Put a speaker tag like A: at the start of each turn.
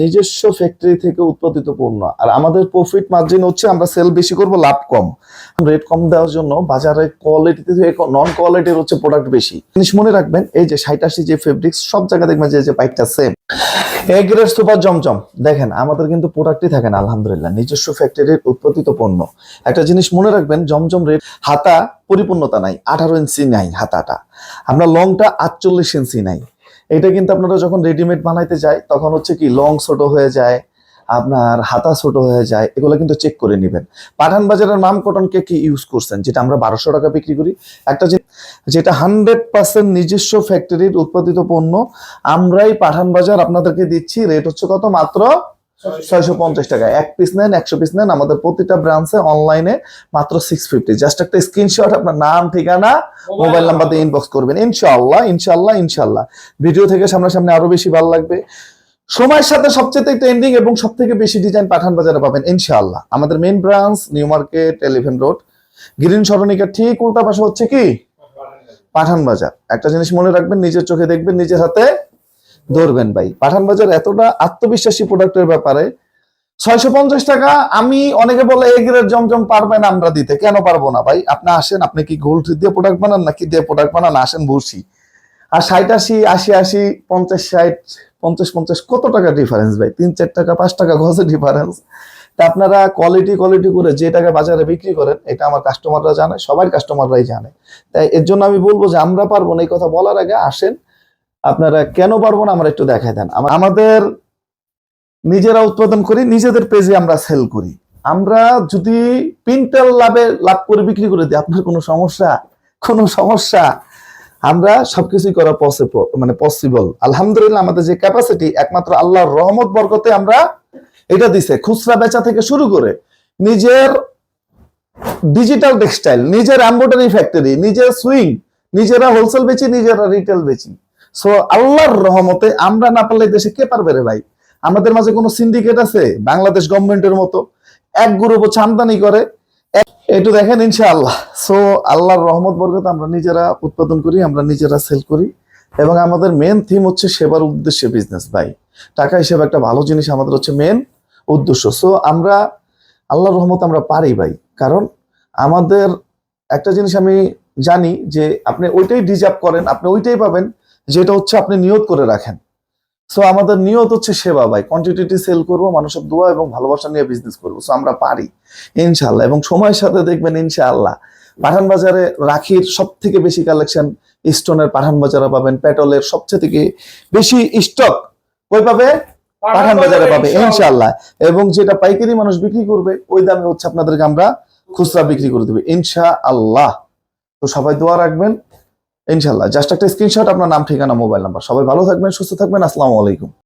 A: নিজস্ব ফ্যাক্টরি থেকে উৎপাদিত পণ্য। আর আমাদের প্রফিট মার্জিন হচ্ছে আমরা সেল বেশি করব, লাভ কম। রেট কম দেওয়ার জন্য বাজারে কোয়ালিটিতে নন কোয়ালিটির হচ্ছে প্রোডাক্ট বেশি। জিনিস মনে রাখবেন, এই যে আশি যে ফেব্রিক্স সব জায়গায় দেখবেন যে যে পাইপটা সেম এ গ্রেড সুপার জমজম। দেখেন, আমাদের কিন্তু প্রোডাক্টই থাকে না, আলহামদুলিল্লাহ। নিজস্ব ফ্যাক্টরির উৎপাদিত পণ্য। একটা জিনিস মনে রাখবেন, জমজম রেট হাতা পরিপূর্ণতা নাই, আঠারো ইঞ্চি নাই হাতাটা। আমরা লংটা আটচল্লিশ ইঞ্চি নাই। এটা কিন্তু আপনারা যখন রেডিমেড বানাইতে যায় তখন হচ্ছে কি লং ছোট হয়ে যায়, আপনার হাতা ছোট হয়ে যায়, এগুলো কিন্তু চেক করে নেবেন। পাঠান বাজারের মাম কটনকে কি ইউজ করছেন, যেটা আমরা বারোশো টাকা বিক্রি করি? একটা যেটা হান্ড্রেড পার্সেন্ট নিজস্ব ফ্যাক্টরির উৎপাদিত পণ্য, আমরাই পাঠান বাজার আপনাদেরকে দিচ্ছি। রেট হচ্ছে কত? মাত্র ছয়শো পঞ্চাশ টাকা। এক পিস নেন একশো পিস নেন আমাদের প্রতিটা ব্রাঞ্চে অনলাইনে মাত্র সিক্স ফিফটি জাস্ট একটা স্ক্রিনশট আপনার নাম ঠিকানা মোবাইল নাম্বার দিয়ে ইনবক্স করবেন। ইনশাআল্লাহ ইনশাআল্লাহ ইনশাআল্লাহ। ভিডিও থেকে সামনাসামনি আরও বেশি ভালো লাগবে। সময়ের সাথে সবচেয়ে ট্রেন্ডিং এবং সব থেকে বেশি ডিজাইন পাঠান বাজারে পাবেন ইনশাআল্লাহ। আমাদের main branch New Market eleven road green সরণিকা ঠিক উল্টা পাশে হচ্ছে কি? পাঠান বাজার। একটা জিনিস মনে রাখবেন নিজের চোখে দেখবেন নিজের হাতে ধরবেন ভাই। পাঠান বাজার এতটা আত্মবিশ্বাসী প্রোডাক্টের ব্যাপারে। ছয়শো পঞ্চাশ টাকা, আমি অনেকে বলে এই গ্রেড জমজম পারবেন আমরা দিতে। কেন পারব না ভাই? আপনি আসেন, আপনি কি গোল্ড দিয়ে প্রোডাক্ট বানান নাকি দিয়ে প্রোডাক্ট বানান? আসেন বসি আর ষাট আশি আশি আশি, পঞ্চাশ ষাট, পঞ্চাশ পঞ্চাশ, কত টাকা ডিফারেন্স ভাই? তিন, চার টাকা, পাঁচ টাকা গজে ডিফারেন্স তা আপনারা কোয়ালিটি কোয়ালিটি করে যে টাকা বাজারে বিক্রি করেন, এটা আমার কাস্টমাররা জানে, সবার কাস্টমাররাই জানে। তাই এর জন্য আমি বলব যে আমরা পারব না এই কথা বলার আগে আসেন আপনারা কেন পারব না, আমরা একটু দেখাই দেন। আমাদের নিজেরা উৎপাদন করি, নিজেদের পেজে আমরা সেল করি। আমরা যদি পিন্টাল লাভে লাভ করে বিক্রি করে দিই, আপনার কোনো সমস্যা? কোনো সমস্যা? আমরা সবকিছুই করা পসিবল মানে পসিবল আলহামদুলিল্লাহ, আমাদের যে ক্যাপাসিটি একমাত্র আল্লাহর রহমত, বরকতে আমরা এটা দিছে। খুচরা বেচা থেকে শুরু করে নিজের ডিজিটাল টেক্সটাইল নিজের এম্ব্রয়ডারি ফ্যাক্টরি নিজের সুইং নিজেরা হোলসেল বেচি, নিজেরা রিটেল বেচি। সো আল্লাহর রহমতে আমরা না পারলে দেশে কে পারবে রে ভাই? আমাদের মাঝে কোনো সিন্ডিকেট আছে? বাংলাদেশ গভর্নমেন্টের মতো। এক গ্রুপ হচ্ছে আমদানি করে। এক- একটু দেখেন ইনশাআল্লাহ। সো আল্লাহর রহমত, বরকত আমরা নিজেরা উৎপাদন করি, আমরা নিজেরা সেল করি। এবং আমাদের মেন থিম হচ্ছে সেবার উদ্দেশ্যে বিজনেস ভাই। টাকা হিসেবে একটা ভালো জিনিস আমাদের হচ্ছে মেন উদ্দেশ্য। সো আমরা আল্লাহর রহমত আমরা পারি, ভাই। কারণ আমাদের একটা জিনিস আমি জানি যে আপনি ওইটাই ডিজার্ভ করেন, আপনি ওইটাই পাবেন। যেটা হচ্ছে আপনি নিয়ত করে রাখেন। সো আমাদের নিয়ত হচ্ছে সেবা ভাই। কোয়ান্টিটি সেল করব মানুষের দোয়া এবং ভালোবাসা নিয়ে বিজনেস করব। সো আমরা পারি ইনশাআল্লাহ। এবং সময়ের সাথে দেখবেন ইনশাআল্লাহ পাঠান বাজারে রাখির সব থেকে বেশি কালেকশন স্টোনের পাঠান বাজারে পাবেন। পেট্রোলের সবচেয়ে থেকে বেশি স্টক কই পাবে? পাঠান বাজারে পাবে ইনশাআল্লাহ। এবং যেটা পাইকারি মানুষ বিক্রি করবে ওই দামে হচ্ছে আপনাদেরকে আমরা খুচরা বিক্রি করে দেবে। ইনশা আল্লাহ তো সবাই দোয়া রাখবেন। ইনশাল্লাহ জাস্ট একটা স্ক্রিনশট আপনার নাম, ঠিকানা মোবাইল নাম্বার সবাই ভালো থাকবেন, সুস্থ থাকবেন। আসসালামু আলাইকুম।